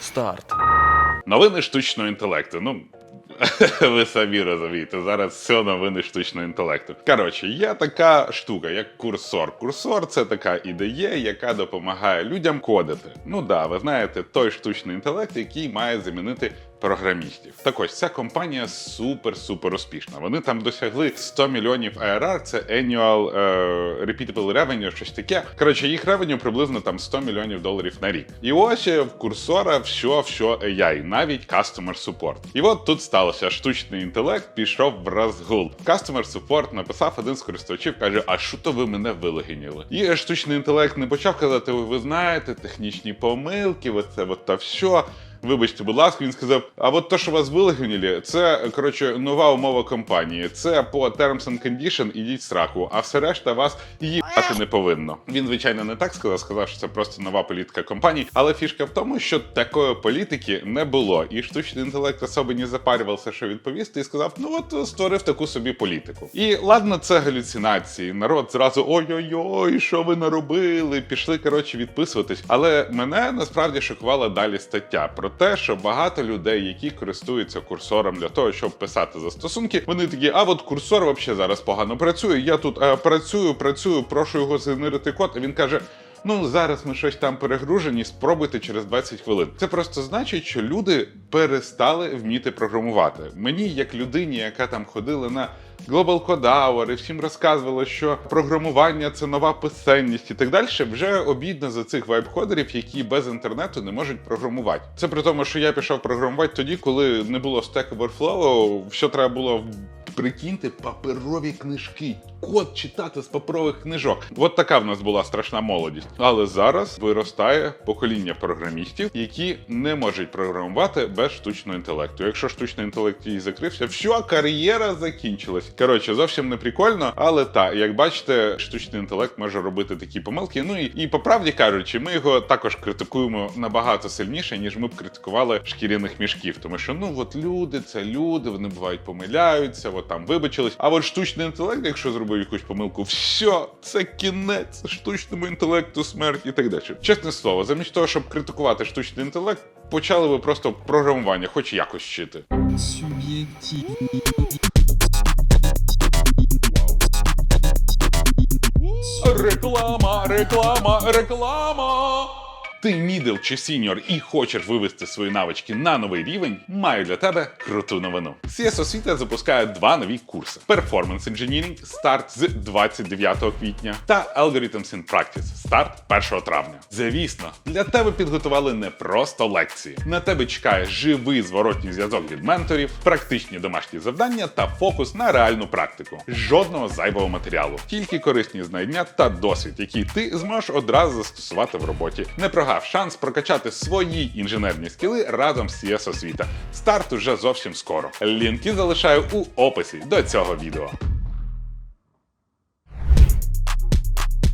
Старт. Новини штучного інтелекту. Ну. Ви самі розумієте, зараз все новини штучного інтелекту. Коротше, є така штука, як курсор. Курсор це така ідея, яка допомагає людям кодити. Ну да, ви знаєте, той штучний інтелект, який має замінити програмістів. Так ось ця компанія супер-супер успішна. Вони там досягли 100 мільйонів ARR, це Annual е, Repeatable Revenue, щось таке. Коротше, їх ревеню приблизно там 100 мільйонів доларів на рік. І ось е, в курсора все, все AI, навіть Customer Support. І от тут сталося, штучний інтелект пішов в розгул. Customer Support написав один з користувачів, каже: А що то ви мене вилогініли? І штучний інтелект не почав казати: ви знаєте, технічні помилки, оце от та все. Вибачте, будь ласка, він сказав: а от то, що вас вилегініли, це коротше нова умова компанії. Це по terms and condition ідіть сраку, а все решта вас їбати не повинно. Він, звичайно, не так сказав, сказав, що це просто нова політика компанії. Але фішка в тому, що такої політики не було. І штучний інтелект особи не запарювався, що відповісти, і сказав: ну от створив таку собі політику. І ладно, це галюцинації. Народ зразу ой-ой-ой, що ви наробили? Пішли коротше відписуватись. Але мене насправді шокувала далі стаття про те, що багато людей, які користуються курсором для того, щоб писати застосунки, вони такі, а от курсор взагалі зараз погано працює. Я тут е, працюю, працюю, прошу його згенерити код. А він каже. Ну, зараз ми щось там перегружені, спробуйте через 20 хвилин. Це просто значить, що люди перестали вміти програмувати. Мені, як людині, яка там ходила на Global Code і всім розказувала, що програмування це нова писемність і так далі. Вже обідно за цих вайб-кодерів, які без інтернету не можуть програмувати. Це при тому, що я пішов програмувати тоді, коли не було Stack Overflow, все треба було Прикиньте, паперові книжки, код читати з паперових книжок. От така в нас була страшна молодість. Але зараз виростає покоління програмістів, які не можуть програмувати без штучного інтелекту. Якщо штучний інтелект її закрився, все, кар'єра закінчилась. Коротше, зовсім не прикольно, але так, як бачите, штучний інтелект може робити такі помилки. Ну і, і по правді кажучи, ми його також критикуємо набагато сильніше, ніж ми б критикували шкіряних мішків. Тому що ну от люди, це люди, вони бувають помиляються, от там вибачились. А от штучний інтелект, якщо зробив якусь помилку, все, це кінець штучному інтелекту, смерть і так далі. Чесне слово, замість того, щоб критикувати штучний інтелект, почали ви просто програмування, хоч якось вчити. субъективный. Реклама, реклама, реклама. Ти мідл чи сіньор і хочеш вивести свої навички на новий рівень, маю для тебе круту новину. CS освіта запускає два нові курси: Performance Engineering старт з 29 квітня та Algorithms in Practice старт 1 травня. Звісно, для тебе підготували не просто лекції. На тебе чекає живий зворотній зв'язок від менторів, практичні домашні завдання та фокус на реальну практику. Жодного зайвого матеріалу, тільки корисні знання та досвід, який ти зможеш одразу застосувати в роботі. Не прогав шанс прокачати свої інженерні скіли разом з CS освіта. Старт уже зовсім скоро. Лінки залишаю у описі до цього відео.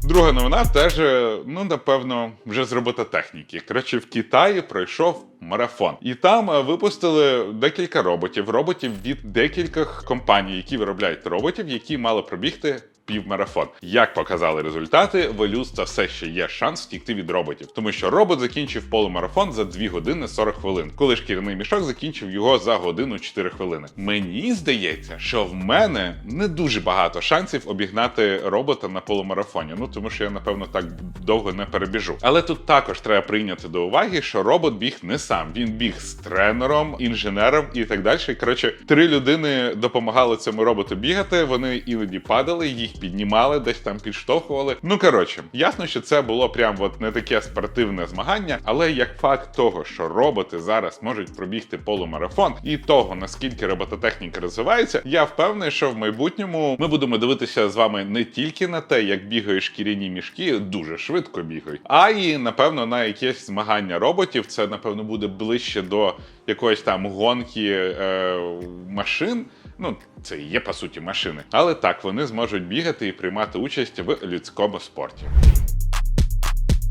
Друга новина теж, е, ну напевно, вже з робототехніки. Коротше, в Китаї пройшов марафон, і там е, випустили декілька роботів, роботів від декількох компаній, які виробляють роботів, які мали пробігти. Півмарафон. Як показали результати, в Елюста все ще є шанс втікти від роботів, тому що робот закінчив полумарафон за 2 години 40 хвилин, коли шкіряний мішок закінчив його за годину 4 хвилини. Мені здається, що в мене не дуже багато шансів обігнати робота на полумарафоні. Ну тому що я напевно так довго не перебіжу. Але тут також треба прийняти до уваги, що робот біг не сам. Він біг з тренером, інженером і так далі. Коротше, три людини допомагали цьому роботу бігати. Вони іноді падали, їх піднімали, десь там підштовхували. Ну коротше, ясно, що це було прям от не таке спортивне змагання, але як факт того, що роботи зараз можуть пробігти полумарафон, і того наскільки робототехніка розвивається, я впевнений, що в майбутньому ми будемо дивитися з вами не тільки на те, як бігають шкіряні мішки, дуже швидко бігають, а і напевно на якесь змагання роботів. Це напевно буде ближче до якоїсь там гонки е, машин. Ну, це і є по суті машини. Але так вони зможуть бігати і приймати участь в людському спорті.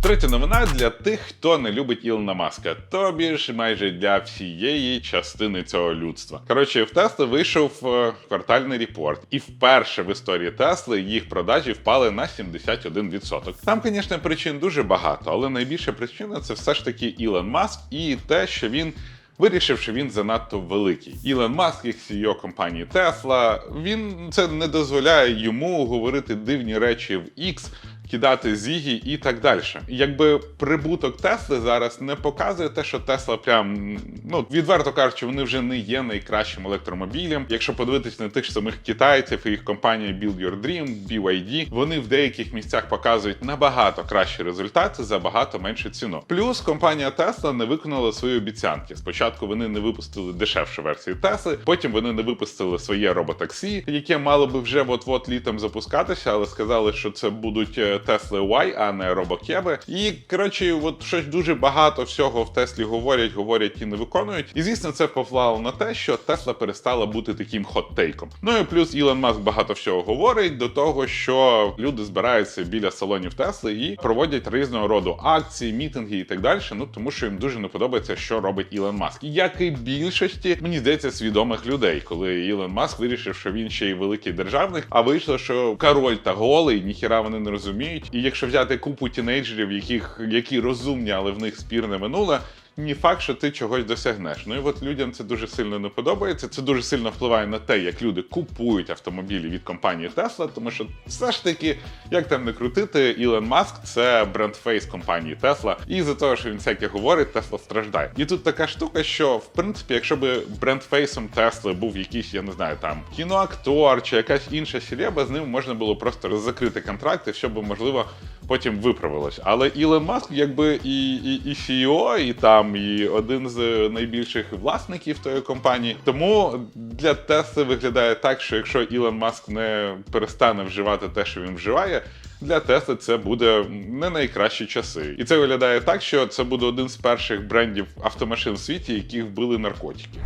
Третя новина для тих, хто не любить Ілона Маска, тобі ж майже для всієї частини цього людства. Коротше, в Тесли вийшов е, квартальний репорт, і вперше в історії Тесли їх продажі впали на 71%. Там, звісно, причин дуже багато, але найбільша причина це все ж таки Ілон Маск і те, що він. Вирішив, що він занадто великий. Ілон Маск, як CEO компанії Tesla, він це не дозволяє йому говорити дивні речі в X, кидати зігі і так далі. Якби прибуток Тесли зараз не показує те, що Тесла прям ну відверто кажучи, вони вже не є найкращим електромобілем. Якщо подивитись на тих ж самих китайців і їх компанія Build Your Dream, BYD, вони в деяких місцях показують набагато кращі результати за багато меншу ціну. Плюс компанія Tesla не виконала свої обіцянки. Спочатку вони не випустили дешевшу версію Тесли, потім вони не випустили своє роботаксі, яке мало би вже от-от літом запускатися, але сказали, що це будуть Tesla Y, а не робокеби. І коротше, от щось дуже багато всього в Теслі говорять, говорять і не виконують. І звісно, це повлияло на те, що Тесла перестала бути таким хот-тейком. Ну і плюс Ілон Маск багато всього говорить до того, що люди збираються біля салонів Тесли і проводять різного роду акції, мітинги і так далі. Ну тому що їм дуже не подобається, що робить Ілон Маск. Як і більшості, мені здається, свідомих людей, коли Ілон Маск вирішив, що він ще й великий державник, а вийшло, що король та голий, ніхіра вони не розуміють. І якщо взяти купу тінейджерів, яких які розумні, але в них спірне минуле. Ні факт, що ти чогось досягнеш. Ну і от людям це дуже сильно не подобається. Це дуже сильно впливає на те, як люди купують автомобілі від компанії Tesla, тому що все ж таки, як там не крутити, Ілон Маск це брендфейс компанії Tesla. І за того, що він всяке говорить, Tesla страждає. І тут така штука, що в принципі, якщо би брендфейсом Tesla був якийсь, я не знаю, там кіноактор чи якась інша сірєба, з ним можна було просто закрити контракти, щоб можливо потім виправилось. Але Ілон Маск, якби і, і, і CEO, і там, і один з найбільших власників тої компанії. Тому для Тесли виглядає так, що якщо Ілон Маск не перестане вживати те, що він вживає. Для Тесли це буде не найкращі часи, і це виглядає так, що це буде один з перших брендів автомашин в світі, які вбили наркотики.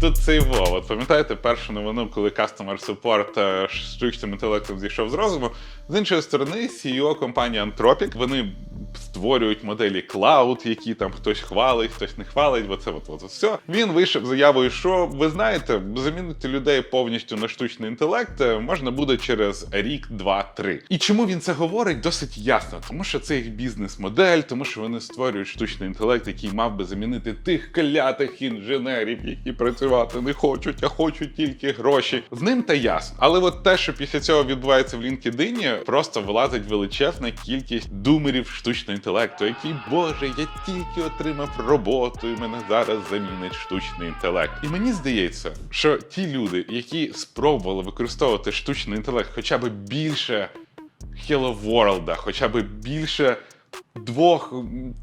Тут цей во. От пам'ятаєте першу новину, коли Customer Support е, штучним інтелектом зійшов з розуму. З іншої сторони, CEO компанії Anthropic, вони створюють моделі Cloud, які там хтось хвалить, хтось не хвалить. Оце от, от, от все. Він вийшов заявою, що ви знаєте, замінити людей повністю на штучний інтелект е, можна буде через рік, два, три. І чому він це говорить, досить ясно, тому що це їх бізнес-модель, тому що вони створюють штучний інтелект, який мав би замінити тих клятих інженерів, які працювати не хочуть, а хочуть тільки гроші. З ним та ясно. Але от те, що після цього відбувається в LinkedIn, просто вилазить величезна кількість думерів штучного інтелекту, які, боже, я тільки отримав роботу, і мене зараз замінить штучний інтелект. І мені здається, що ті люди, які спробували використовувати штучний інтелект хоча б більше Hello World, хоча б більше двох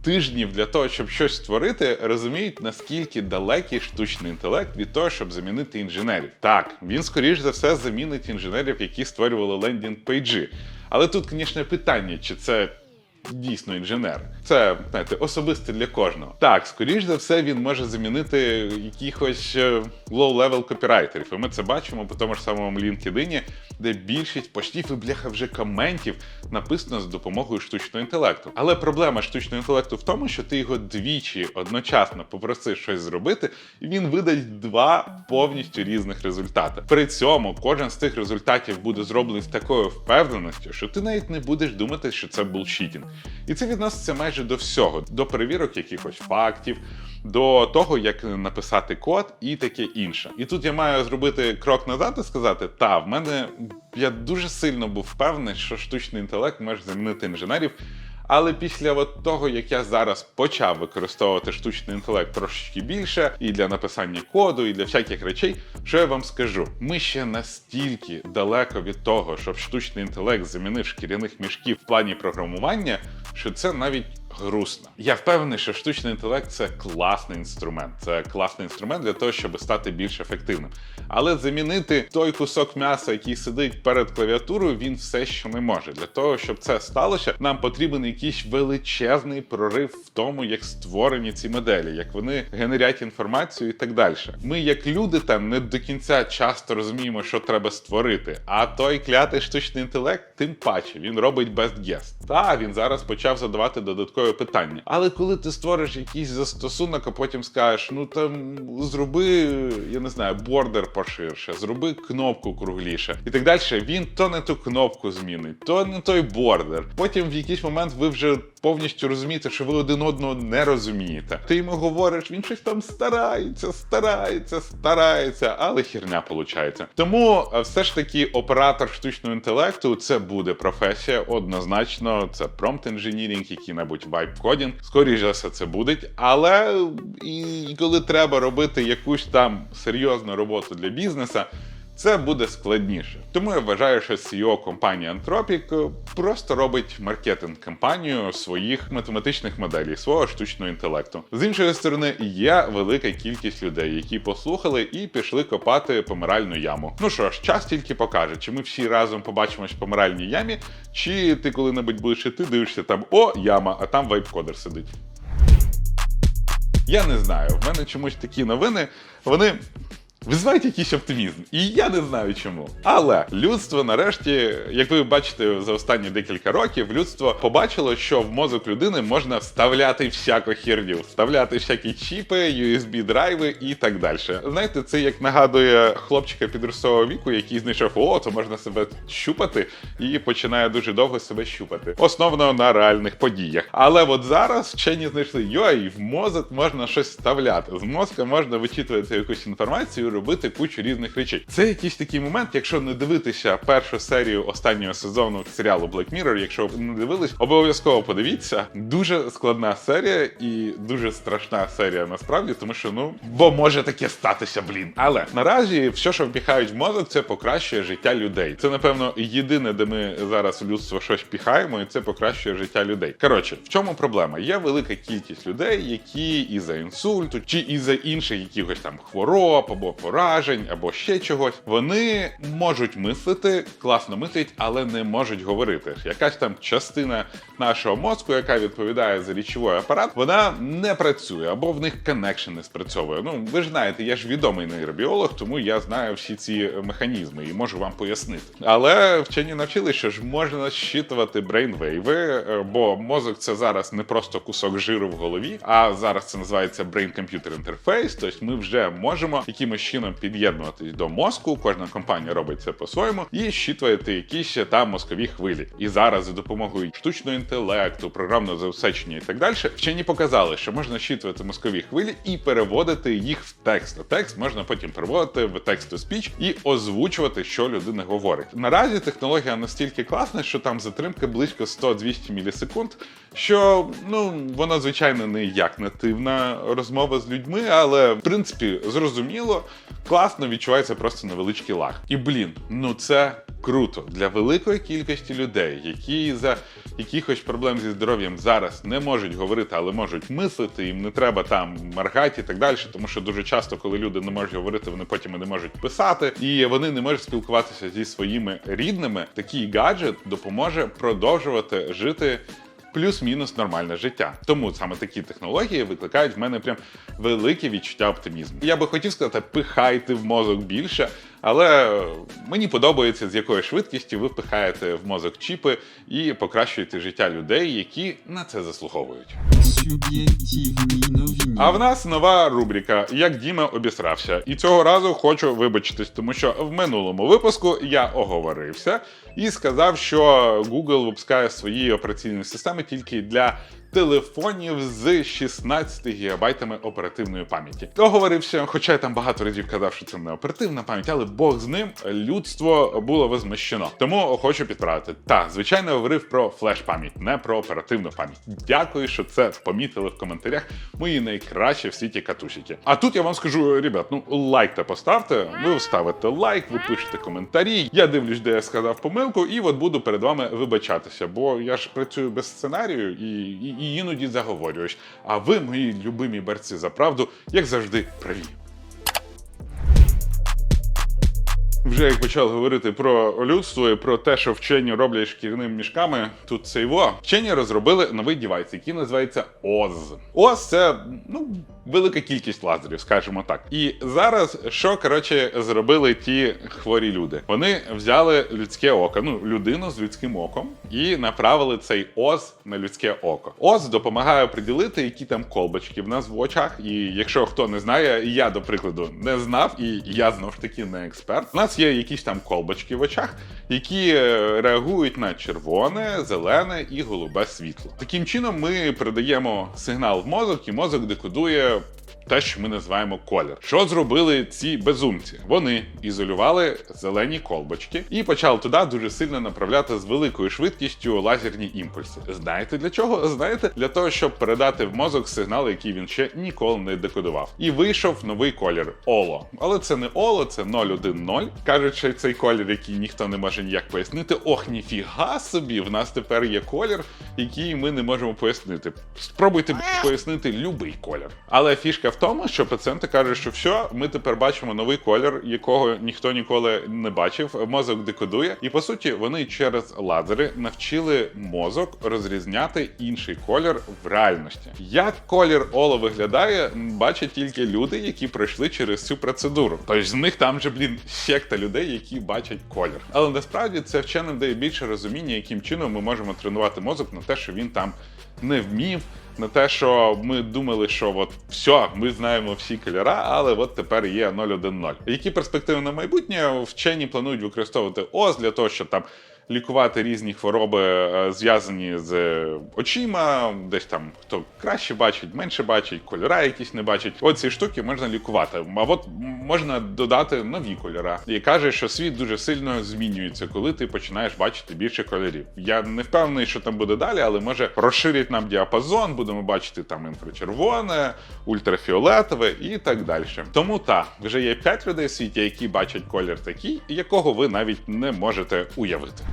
тижнів для того, щоб щось створити, розуміють, наскільки далекий штучний інтелект від того, щоб замінити інженерів. Так, він скоріш за все замінить інженерів, які створювали лендінг пейджі. Але тут, звісно, питання, чи це. Дійсно, інженер. Це знаєте, особисте для кожного. Так, скоріш за все, він може замінити якихось е, low-level копірайтерів. І ми це бачимо по тому ж самому LinkedIn, де більшість постів і бляха вже коментів написано з допомогою штучного інтелекту. Але проблема штучного інтелекту в тому, що ти його двічі одночасно попросиш щось зробити, і він видасть два повністю різних результати. При цьому кожен з цих результатів буде зроблений з такою впевненістю, що ти навіть не будеш думати, що це булшітінг. І це відноситься майже до всього: до перевірок якихось фактів, до того, як написати код і таке інше. І тут я маю зробити крок назад і сказати: та, в мене я дуже сильно був впевнений, що штучний інтелект може замінити інженерів. Але після от того, як я зараз почав використовувати штучний інтелект трошечки більше і для написання коду, і для всяких речей, що я вам скажу, ми ще настільки далеко від того, щоб штучний інтелект замінив шкіряних мішків в плані програмування, що це навіть грустно. Я впевнений, що штучний інтелект це класний інструмент. Це класний інструмент для того, щоб стати більш ефективним. Але замінити той кусок м'яса, який сидить перед клавіатурою, він все ще не може. Для того, щоб це сталося, нам потрібен якийсь величезний прорив в тому, як створені ці моделі, як вони генерять інформацію і так далі. Ми, як люди, там не до кінця часто розуміємо, що треба створити. А той клятий штучний інтелект, тим паче, він робить best guess. Та він зараз почав задавати додаткові питання. Але коли ти створиш якийсь застосунок, а потім скажеш, ну там зроби, я не знаю, бордер поширше, зроби кнопку кругліше і так далі. Він то не ту кнопку змінить, то не той бордер. Потім в якийсь момент ви вже повністю розумієте, що ви один одного не розумієте. Ти йому говориш, він щось там старається, старається, старається, але херня виходить. Тому е, все ж таки оператор штучного інтелекту це буде професія, однозначно. Це промпт інженірінг, який-небудь вайп кодінг. Скоріше все, це буде. Але і коли треба робити якусь там серйозну роботу для бізнеса. Це буде складніше. Тому я вважаю, що CEO компанії Anthropic просто робить маркетинг кампанію своїх математичних моделей, свого штучного інтелекту. З іншої сторони, є велика кількість людей, які послухали і пішли копати помиральну яму. Ну що ж, час тільки покаже, чи ми всі разом побачимось в помиральній ямі, чи ти коли-небудь будеш іти, дивишся там о, яма, а там вайпкодер сидить. Я не знаю. В мене чомусь такі новини. Вони визивають якийсь оптимізм. І я не знаю чому. Але людство, нарешті, як ви бачите, за останні декілька років, людство побачило, що в мозок людини можна вставляти всяку херню, вставляти всякі чіпи, USB-драйви і так далі. Знаєте, це як нагадує хлопчика підростового віку, який знайшов, о, то можна себе щупати, і починає дуже довго себе щупати. Основно на реальних подіях. Але от зараз вчені знайшли, йой, в мозок можна щось вставляти. З мозка можна вичитувати якусь інформацію, робити кучу різних речей. Це якийсь такий момент, якщо не дивитися першу серію останнього сезону серіалу Black Mirror, якщо ви не дивились, обов'язково подивіться. Дуже складна серія і дуже страшна серія насправді, тому що ну бо може таке статися, блін. Але наразі все, що впіхають в мозок, це покращує життя людей. Це напевно єдине, де ми зараз людство щось піхаємо, і це покращує життя людей. Коротше, в чому проблема? Є велика кількість людей, які із-за інсульту чи із-за інших якихось там хвороб або поражень, або ще чогось, вони можуть мислити, класно мислять, але не можуть говорити. Якась там частина нашого мозку, яка відповідає за річовий апарат, вона не працює, або в них коннекшн не спрацьовує. Ну ви ж знаєте, я ж відомий нейробіолог, тому я знаю всі ці механізми і можу вам пояснити. Але вчені навчили, що ж можна щитувати брейнвейви, бо мозок це зараз не просто кусок жиру в голові, а зараз це називається brain-computer interface. Тобто ми вже можемо якимось чином під'єднуватись до мозку. Кожна компанія робить це по-своєму і щитуєте якісь там мозкові хвилі. І зараз за допомогою штучного інтелекту, програмного забезпечення і так далі, вчені показали, що можна щитувати мозкові хвилі і переводити їх в текст. А текст можна потім переводити в текст speech і озвучувати, що людина говорить. Наразі технологія настільки класна, що там затримка близько 100-200 мілісекунд, що ну вона звичайно не як нативна розмова з людьми, але в принципі зрозуміло, класно відчувається просто невеличкий лаг. І блін, ну це круто для великої кількості людей, які за якихось проблем зі здоров'ям зараз не можуть говорити, але можуть мислити. Їм не треба там моргати і так далі. Тому що дуже часто, коли люди не можуть говорити, вони потім і не можуть писати, і вони не можуть спілкуватися зі своїми рідними. Такий гаджет допоможе продовжувати жити плюс-мінус нормальне життя. Тому саме такі технології викликають в мене прям велике відчуття оптимізму. Я би хотів сказати, пихайте в мозок більше, але мені подобається, з якою швидкістю ви впихаєте в мозок чіпи і покращуєте життя людей, які на це заслуговують. Суб'єктивні новини. А в нас нова рубрика Як Діма обісрався. І цього разу хочу вибачитись, тому що в минулому випуску я оговорився і сказав, що Google випускає свої операційні системи тільки для телефонів з 16 гігабайтами оперативної пам'яті. Оговорився, хоча я там багато разів казав, що це не оперативна пам'ять, але Бог з ним людство було возмущено. Тому хочу підправити. Та, звичайно, говорив про флеш-пам'ять, не про оперативну пам'ять. Дякую, що це помітили в коментарях. Мої найкращі в світі катусики. А тут я вам скажу, ребят, ну лайк та поставте. Ви ставите лайк, ви пишете коментарі. Я дивлюсь, де я сказав помилку, і от буду перед вами вибачатися, бо я ж працюю без сценарію і, і, і іноді заговорюєш. А ви, мої любимі борці за правду, як завжди, праві. Вже як почали говорити про людство і про те, що вчені роблять шкірними мішками, тут це його. Вчені розробили новий девайс, який називається ОЗ. ОЗ це ну. Велика кількість лазерів, скажімо так. І зараз що коротше зробили ті хворі люди? Вони взяли людське око, ну людину з людським оком, і направили цей ОЗ на людське око. ОЗ допомагає приділити, які там колбочки в нас в очах. І якщо хто не знає, я до прикладу не знав, і я знов ж таки не експерт. У нас є якісь там колбочки в очах, які е, реагують на червоне, зелене і голубе світло. Таким чином ми передаємо сигнал в мозок, і мозок декодує. Те, що ми називаємо колір. Що зробили ці безумці? Вони ізолювали зелені колбочки і почали туди дуже сильно направляти з великою швидкістю лазерні імпульси. Знаєте для чого? Знаєте, для того, щоб передати в мозок сигнал, який він ще ніколи не декодував. І вийшов новий колір Оло. Але це не Оло, це 010. Кажуть, що цей колір, який ніхто не може ніяк пояснити. Ох, ніфіга собі! В нас тепер є колір, який ми не можемо пояснити. Спробуйте пояснити любий колір. Але фішка в тому, що пацієнти кажуть, що все, ми тепер бачимо новий колір, якого ніхто ніколи не бачив. Мозок декодує, і по суті вони через лазери навчили мозок розрізняти інший колір в реальності. Як колір Оло виглядає, бачать тільки люди, які пройшли через цю процедуру. Тож з них там же, блін, секта людей, які бачать колір. Але насправді це вченим дає більше розуміння, яким чином ми можемо тренувати мозок на те, що він там не вмів. На те, що ми думали, що от все, ми знаємо всі кольора, але от тепер є 010. Які перспективи на майбутнє вчені планують використовувати ОС для того, щоб там лікувати різні хвороби, е, зв'язані з очима, десь там хто краще бачить, менше бачить, кольора якісь не бачить. Оці штуки можна лікувати. А от можна додати нові кольора. І каже, що світ дуже сильно змінюється, коли ти починаєш бачити більше кольорів. Я не впевнений, що там буде далі, але може розширять нам діапазон, будемо бачити там інфрачервоне, ультрафіолетове і так далі. Тому так, вже є 5 людей в світі, які бачать колір такий, якого ви навіть не можете уявити.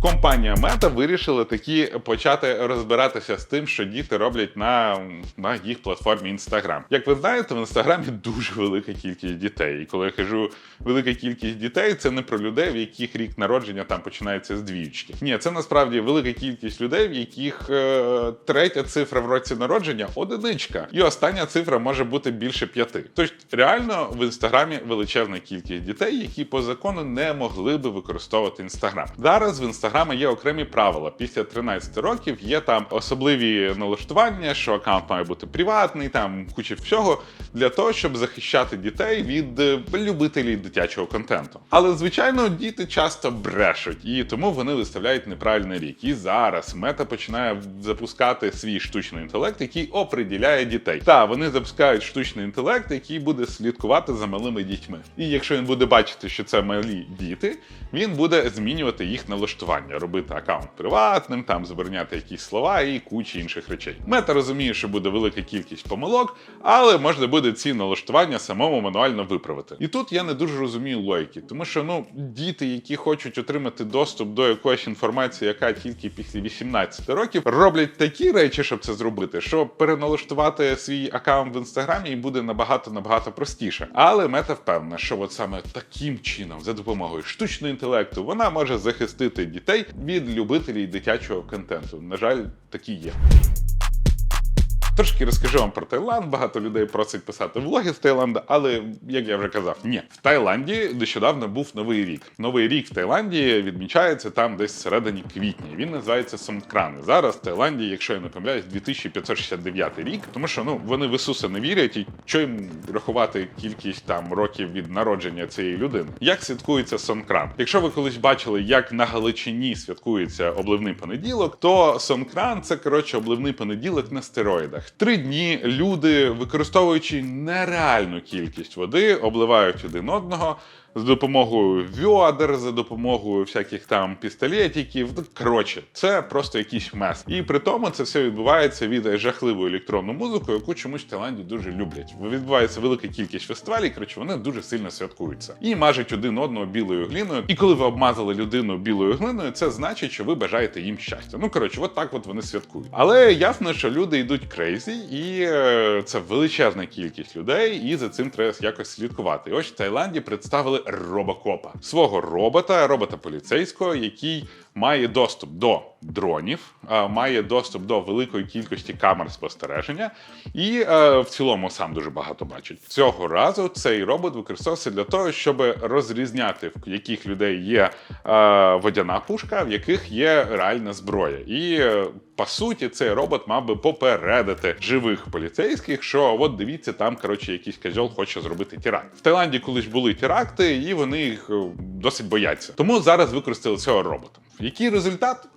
Компанія Мета вирішила таки почати розбиратися з тим, що діти роблять на, на їх платформі Instagram. Як ви знаєте, в інстаграмі дуже велика кількість дітей. І коли я кажу велика кількість дітей, це не про людей, в яких рік народження там починається з двічки. Ні, це насправді велика кількість людей, в яких е, третя цифра в році народження одиничка, і остання цифра може бути більше п'яти. Тобто, реально в інстаграмі величезна кількість дітей, які по закону не могли би використовувати інстаграм. Зараз в інстаграмі є окремі правила. Після 13 років є там особливі налаштування, що аккаунт має бути приватний, там куча всього для того, щоб захищати дітей від е, любителів дитячого контенту. Але звичайно, діти часто брешуть, і тому вони виставляють неправильний рік. І зараз мета починає запускати свій штучний інтелект, який оприділяє дітей. Та вони запускають штучний інтелект, який буде слідкувати за малими дітьми. І якщо він буде бачити, що це малі діти, він буде змінювати їх налаштування, робити аккаунт приватним, там забороняти якісь слова і кучі інших речей. Мета розуміє, що буде велика кількість помилок, але можна буде ці налаштування самому мануально виправити. І тут я не дуже розумію логіки, тому що ну діти, які хочуть отримати доступ до якоїсь інформації, яка тільки після 18 років, роблять такі речі, щоб це зробити, що переналаштувати свій аккаунт в інстаграмі їм буде набагато набагато простіше. Але мета впевнена, що от саме таким чином, за допомогою штучного інтелекту, вона може захистити дітей від любителів дитячого контенту. На жаль, такі є. Трошки розкажу вам про Таїланд. Багато людей просить писати влоги з Таїланда, але як я вже казав, ні, в Таїланді нещодавно був новий рік. Новий рік в Таїланді відмічається там десь всередині квітня. Він називається Сонкран. І Зараз в Таїланді, якщо я не помиляюсь, 2569 рік, тому що ну вони в Ісуса не вірять, і що їм рахувати кількість там років від народження цієї людини. Як святкується Сонкран? Якщо ви колись бачили, як на Галичині святкується обливний понеділок, то Сонкран це коротше обливний понеділок на стероїдах. Три дні люди, використовуючи нереальну кількість води, обливають один одного. За допомогою вьодер, за допомогою всяких там пістолетиків. Ну, коротше, це просто якийсь мес. І при тому це все відбувається від жахливої електронної музики, яку чомусь в Таїланді дуже люблять. Відбувається велика кількість фестивалів, коротше, вони дуже сильно святкуються. І мажуть один одного білою гліною. І коли ви обмазали людину білою глиною, це значить, що ви бажаєте їм щастя. Ну коротше, от так от вони святкують. Але ясно, що люди йдуть крейзі, і е, це величезна кількість людей, і за цим треба якось слідкувати. І ось в Таїланді представили робокопа. Свого робота, робота поліцейського, який має доступ до дронів, е, має доступ до великої кількості камер спостереження, і е, в цілому сам дуже багато бачить. Цього разу цей робот використовувався для того, щоб розрізняти, в яких людей є е, водяна пушка, в яких є реальна зброя. І по суті, цей робот мав би попередити живих поліцейських, що от дивіться, там коротше якийсь козьол хоче зробити теракт. В Таїланді колись були теракти, і вони їх досить бояться. Тому зараз використали цього робота. Який результат?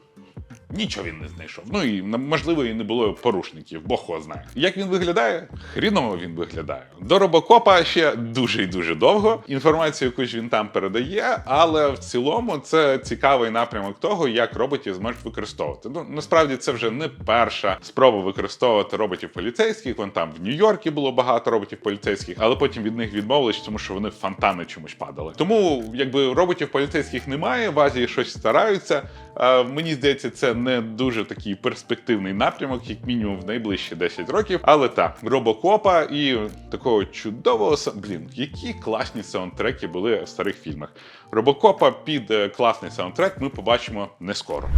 Нічого він не знайшов. Ну і можливо і не було порушників, бог його знає. Як він виглядає? Хріново він виглядає. До робокопа ще дуже і дуже довго. Інформацію якусь він там передає, але в цілому це цікавий напрямок того, як роботів зможуть використовувати. Ну насправді це вже не перша спроба використовувати роботів поліцейських. Вон там в Нью-Йоркі було багато роботів поліцейських, але потім від них відмовились, тому що вони фонтани чомусь падали. Тому якби роботів поліцейських немає, в Азії щось стараються. Е, Мені здається, це не дуже такий перспективний напрямок, як мінімум в найближчі 10 років. Але так, робокопа і такого чудового блін, які класні саундтреки були в старих фільмах. Робокопа під е, класний саундтрек ми побачимо не скоро.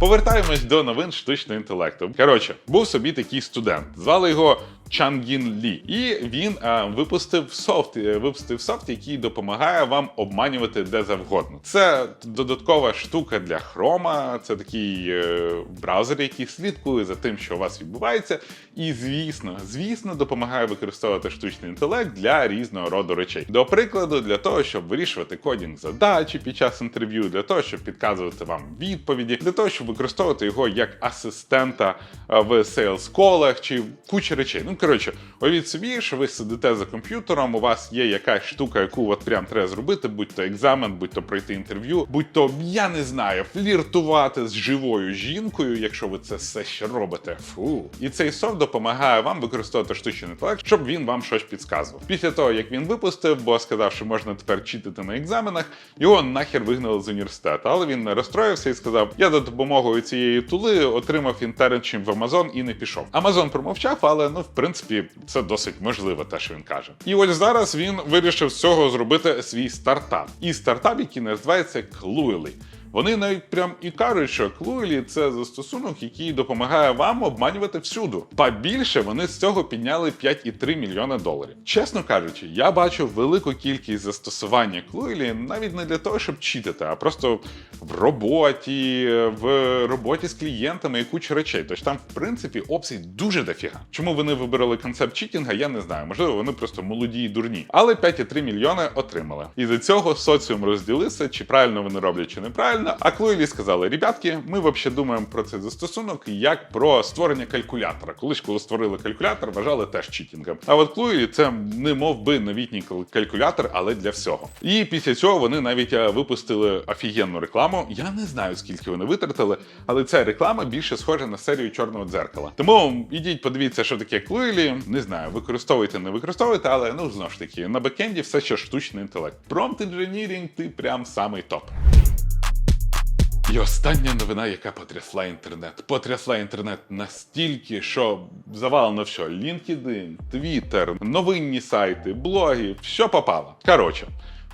Повертаємось до новин штучного інтелекту. Коротше, був собі такий студент. Звали його Чангін Лі, і він е, випустив софт, е, випустив софт, який допомагає вам обманювати де завгодно. Це додаткова штука для Chrome, це такий е, браузер, який слідкує за тим, що у вас відбувається. І звісно, звісно, допомагає використовувати штучний інтелект для різного роду речей. До прикладу, для того, щоб вирішувати кодінг задачі під час інтерв'ю, для того, щоб підказувати вам відповіді, для того, щоб використовувати його як асистента е, в сейлс колах чи куча речей. Ну коротше, уявіть собі, що ви сидите за комп'ютером, у вас є якась штука, яку от прям треба зробити, будь то екзамен, будь то пройти інтерв'ю, будь то я не знаю, фліртувати з живою жінкою, якщо ви це все ще робите. Фу. І цей софт допомагає вам використовувати штучний інтелект, щоб він вам щось підказував. Після того, як він випустив, бо сказав, що можна тепер читати на екзаменах, його нахер вигнали з університету. Але він не розстроївся і сказав: Я за допомогою цієї тули отримав інтерншіп в Amazon і не пішов. Amazon промовчав, але ну в принципі це досить можливо, те, що він каже. І ось зараз він вирішив з цього зробити свій стартап. І стартап, який називається Cluely. Вони навіть прям і кажуть, що Cluely – це застосунок, який допомагає вам обманювати всюду. Па більше вони з цього підняли 5,3 мільйона доларів. Чесно кажучи, я бачу велику кількість застосування Cluely навіть не для того, щоб читати, а просто в роботі, в роботі з клієнтами і куча речей. Тож там, в принципі, опцій дуже дофіга. Чому вони вибрали концепт читінга, я не знаю. Можливо, вони просто молоді і дурні. Але 5,3 мільйони отримали. І за цього соціум розділився, чи правильно вони роблять, чи неправильно. А Клуїлі сказали: ребятки, ми взагалі думаємо про цей застосунок як про створення калькулятора. Колись, коли створили калькулятор, вважали теж читінгом. А от Клуїлі це не мов би новітній калькулятор, але для всього. І після цього вони навіть е, випустили офігенну рекламу. Я не знаю, скільки вони витратили, але ця реклама більше схожа на серію чорного дзеркала. Тому ідіть, подивіться, що таке Клуїлі. Не знаю, використовуйте, не використовуйте, але ну знову ж таки, на бекенді все ще штучний інтелект. Промпт інженірінг, ти прям самий топ. І остання новина, яка потрясла інтернет. Потрясла інтернет настільки, що завалено все: LinkedIn, Twitter, новинні сайти, блоги, що попало. Коротше.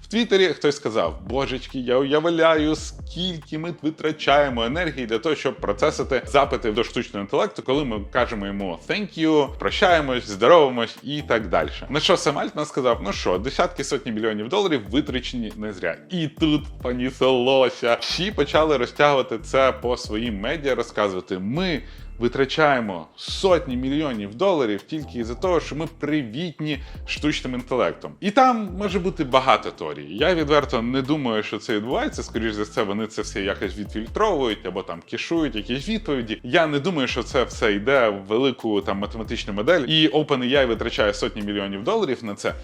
В Твіттері хтось сказав: Божечки, я уявляю, скільки ми витрачаємо енергії для того, щоб процесити запити до штучного інтелекту, коли ми кажемо йому thank you, прощаємось, здоровимось і так далі. На що Сем Альтман сказав: ну що, десятки сотні мільйонів доларів витрачені не зря. І тут понісилося. Всі почали розтягувати це по своїм медіа, розказувати: ми витрачаємо сотні мільйонів доларів тільки із-за того, що ми привітні штучним інтелектом. І там може бути багато теорій. Я відверто не думаю, що це відбувається. Скоріш за все, вони це все якось відфільтровують або там кешують якісь відповіді. Я не думаю, що це все йде в велику там математичну модель, і OpenAI витрачає сотні мільйонів доларів на це.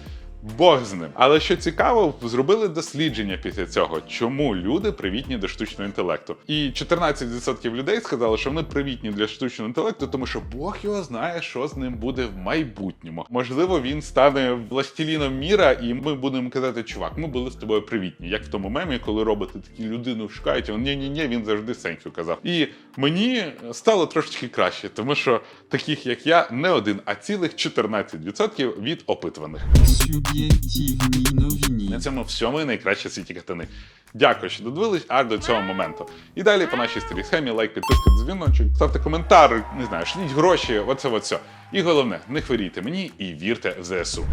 Бог з ним. Але що цікаво, зробили дослідження після цього, чому люди привітні до штучного інтелекту. І 14% людей сказали, що вони привітні для штучного інтелекту, тому що Бог його знає, що з ним буде в майбутньому. Можливо, він стане властеліном міра, і ми будемо казати, чувак, ми були з тобою привітні. Як в тому мемі, коли роботи такі людину шукають, він ні, ні, ні, він завжди сенькю казав. І мені стало трошечки краще, тому що таких як я не один, а цілих 14% від опитуваних. Суб'єктивні новини. На цьому всьому найкраще світі катани. Дякую, що додивились аж до цього моменту. І далі по нашій старій схемі лайк, підписка, дзвіночок, ставте коментар, не знаю, шліть гроші, оце оце. І головне, не хворійте мені і вірте в ЗСУ.